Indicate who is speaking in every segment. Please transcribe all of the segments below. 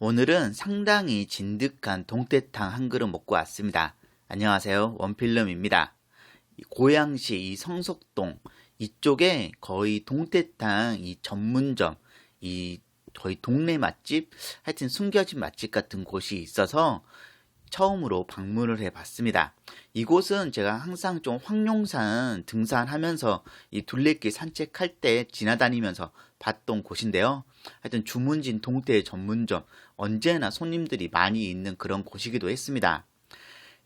Speaker 1: 오늘은 상당히 진득한 동태탕 한 그릇 먹고 왔습니다. 안녕하세요. 원필름입니다. 이 고양시 이 성석동 이쪽에 거의 동태탕 이 전문점 이 저희 동네 맛집 하여튼 숨겨진 맛집 같은 곳이 있어서 처음으로 방문을 해 봤습니다. 이곳은 제가 항상 좀 황룡산 등산하면서 이 둘레길 산책할 때 지나다니면서 봤던 곳인데요. 하여튼 주문진 동태 전문점 언제나 손님들이 많이 있는 그런 곳이기도 했습니다.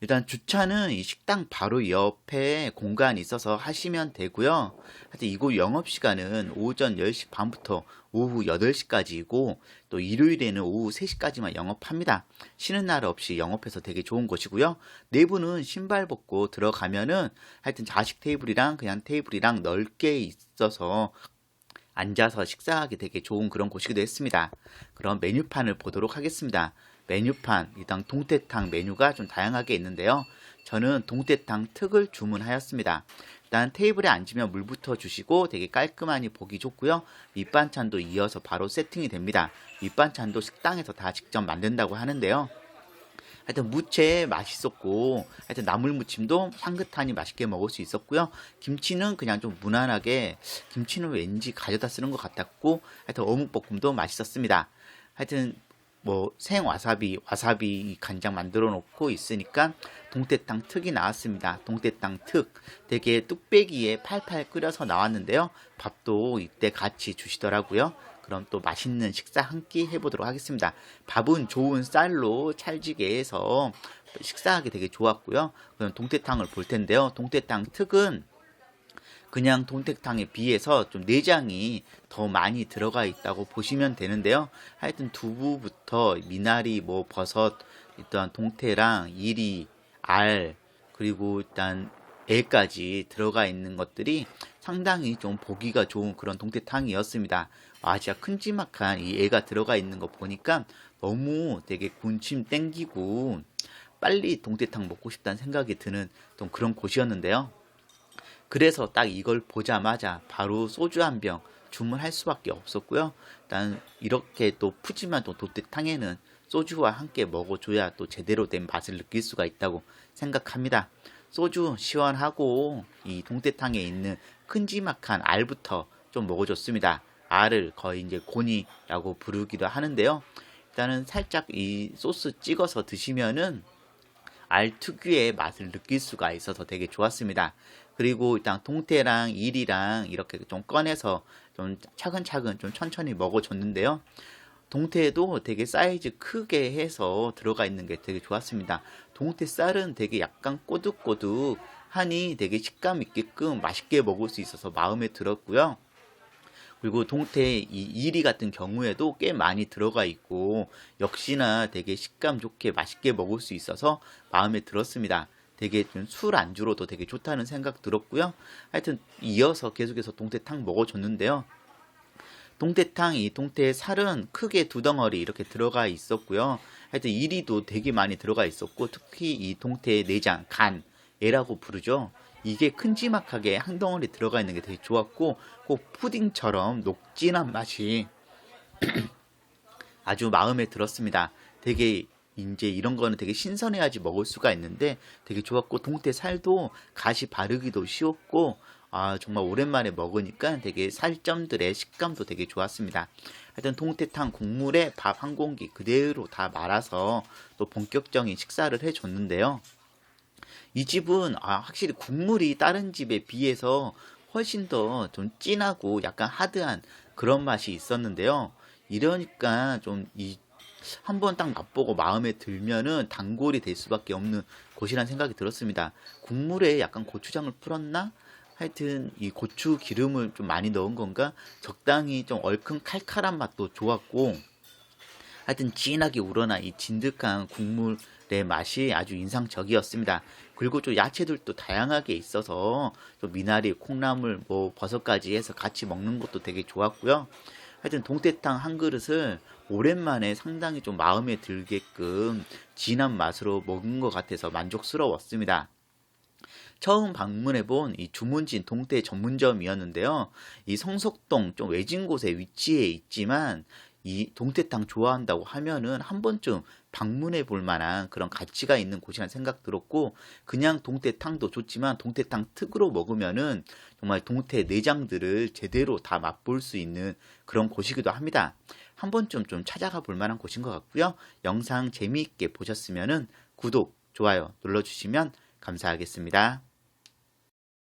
Speaker 1: 일단 주차는 이 식당 바로 옆에 공간이 있어서 하시면 되고요. 하여튼 이곳 영업 시간은 오전 10시 반부터 오후 8시까지이고 또 일요일에는 오후 3시까지만 영업합니다. 쉬는 날 없이 영업해서 되게 좋은 곳이고요. 내부는 신발 벗고 들어가면은 하여튼 자식 테이블이랑 그냥 테이블이랑 넓게 있어서 앉아서 식사하기 되게 좋은 그런 곳이기도 했습니다. 그럼 메뉴판을 보도록 하겠습니다. 메뉴판, 일단 동태탕 메뉴가 좀 다양하게 있는데요. 저는 동태탕 특을 주문하였습니다. 일단 테이블에 앉으면 물부터 주시고 되게 깔끔하니 보기 좋고요. 밑반찬도 이어서 바로 세팅이 됩니다. 밑반찬도 식당에서 다 직접 만든다고 하는데요. 하여튼 무채 맛있었고 하여튼 나물 무침도 향긋하니 맛있게 먹을 수 있었고요. 김치는 그냥 좀 무난하게 김치는 왠지 가져다 쓰는 것 같았고 하여튼 어묵볶음도 맛있었습니다. 하여튼 뭐 생와사비, 와사비 간장 만들어 놓고 있으니까 동태탕 특이 나왔습니다. 동태탕 특. 되게 뚝배기에 팔팔 끓여서 나왔는데요. 밥도 이때 같이 주시더라고요. 그럼 또 맛있는 식사 한 끼 해보도록 하겠습니다. 밥은 좋은 쌀로 찰지게 해서 식사하기 되게 좋았고요. 그럼 동태탕을 볼 텐데요. 동태탕 특은 그냥 동태탕에 비해서 좀 내장이 더 많이 들어가 있다고 보시면 되는데요. 하여튼 두부부터 미나리, 뭐 버섯, 일단 동태랑 이리, 알, 그리고 일단 애까지 들어가 있는 것들이 상당히 좀 보기가 좋은 그런 동태탕이었습니다. 아, 진짜 큼지막한 이 애가 들어가 있는 거 보니까 너무 되게 군침 땡기고 빨리 동태탕 먹고 싶다는 생각이 드는 좀 그런 곳이었는데요. 그래서 딱 이걸 보자마자 바로 소주 한 병 주문할 수밖에 없었고요. 일단 이렇게 또 푸짐한 또 도태탕에는 소주와 함께 먹어줘야 또 제대로 된 맛을 느낄 수가 있다고 생각합니다. 소주 시원하고 이 동태탕에 있는 큼지막한 알부터 좀 먹어줬습니다. 알을 거의 이제 고니라고 부르기도 하는데요. 일단은 살짝 이 소스 찍어서 드시면은 알 특유의 맛을 느낄 수가 있어서 되게 좋았습니다. 그리고 일단 동태랑 일이랑 이렇게 좀 꺼내서 좀 차근차근 좀 천천히 먹어줬는데요. 동태도 되게 사이즈 크게 해서 들어가 있는 게 되게 좋았습니다. 동태 쌀은 되게 약간 꼬득꼬득 하니 되게 식감 있게끔 맛있게 먹을 수 있어서 마음에 들었고요. 그리고 동태 이 이리 같은 경우에도 꽤 많이 들어가 있고 역시나 되게 식감 좋게 맛있게 먹을 수 있어서 마음에 들었습니다. 되게 좀 술 안주로도 되게 좋다는 생각 들었고요. 하여튼 이어서 계속해서 동태탕 먹어줬는데요. 동태탕 이 동태의 살은 크게 두 덩어리 이렇게 들어가 있었고요. 하여튼 이리도 되게 많이 들어가 있었고 특히 이 동태의 내장 간 애라고 부르죠. 이게 큼지막하게 한 덩어리 들어가 있는 게 되게 좋았고 꼭 푸딩처럼 녹진한 맛이 아주 마음에 들었습니다. 되게 이제 이런 거는 되게 신선해야지 먹을 수가 있는데 되게 좋았고 동태 살도 가시 바르기도 쉬웠고 아 정말 오랜만에 먹으니까 되게 살점들의 식감도 되게 좋았습니다. 하여튼 동태탕 국물에 밥 한 공기 그대로 다 말아서 또 본격적인 식사를 해줬는데요. 이 집은 아, 확실히 국물이 다른 집에 비해서 훨씬 더 좀 진하고 약간 하드한 그런 맛이 있었는데요. 이러니까 좀이 한번 딱 맛보고 마음에 들면은 단골이 될 수밖에 없는 곳이라는 생각이 들었습니다. 국물에 약간 고추장을 풀었나? 하여튼 이 고추 기름을 좀 많이 넣은 건가? 적당히 좀 얼큰 칼칼한 맛도 좋았고 하여튼 진하게 우러나 이 진득한 국물의 맛이 아주 인상적이었습니다. 그리고 좀 야채들도 다양하게 있어서 좀 미나리, 콩나물, 뭐 버섯까지 해서 같이 먹는 것도 되게 좋았고요. 하여튼 동태탕 한 그릇을 오랜만에 상당히 좀 마음에 들게끔 진한 맛으로 먹은 것 같아서 만족스러웠습니다. 처음 방문해본 이 주문진 동태 전문점이었는데요. 이 성석동 좀 외진 곳에 위치해 있지만 이 동태탕 좋아한다고 하면은 한 번쯤 방문해 볼 만한 그런 가치가 있는 곳이라는 생각 들었고 그냥 동태탕도 좋지만 동태탕 특으로 먹으면은 정말 동태 내장들을 제대로 다 맛볼 수 있는 그런 곳이기도 합니다. 한 번쯤 좀 찾아가 볼 만한 곳인 것 같고요. 영상 재미있게 보셨으면은 구독, 좋아요 눌러주시면 감사하겠습니다.